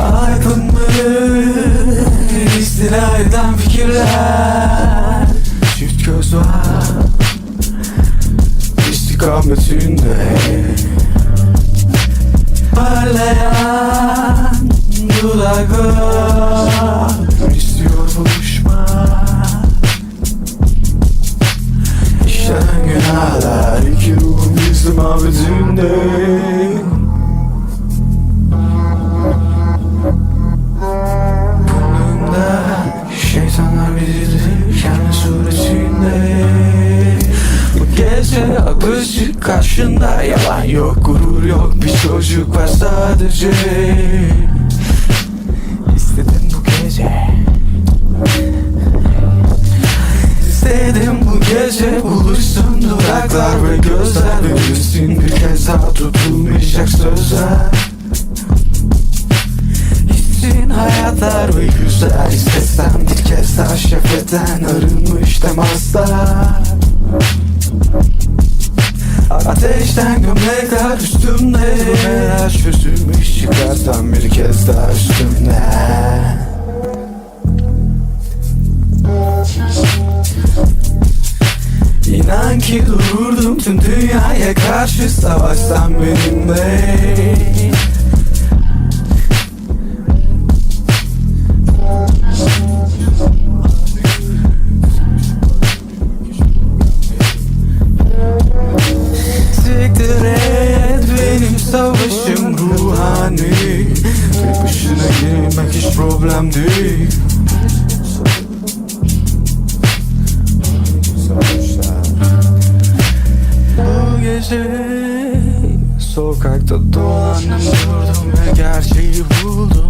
Aydınlık istila eden fikirler. Çift göz var. İstikametinde Parlayan dudaklar istiyor buluşmak gizli mabedinde Burnumda şeytanlar bilir kendi suretinde. Bu gece akışı karşında yalan yok gurur yok bir çocuk var sadece buluşsun dudaklar ve gözler Verilsin bir kez daha tutulmayacak sözler. İçin hayatlar ve yüzler İstesem bir kez daha şefetten arınmış temaslar. Ateşten gömlekler üstümde. Neler çözülmüş İnan dururdum tüm dünyaya karşı savaşsan benimle. Siktir et benim savaşım ruhani. Tek başına girmek hiç problem değil Gece sokakta dolandım durdum ve gerçeği buldum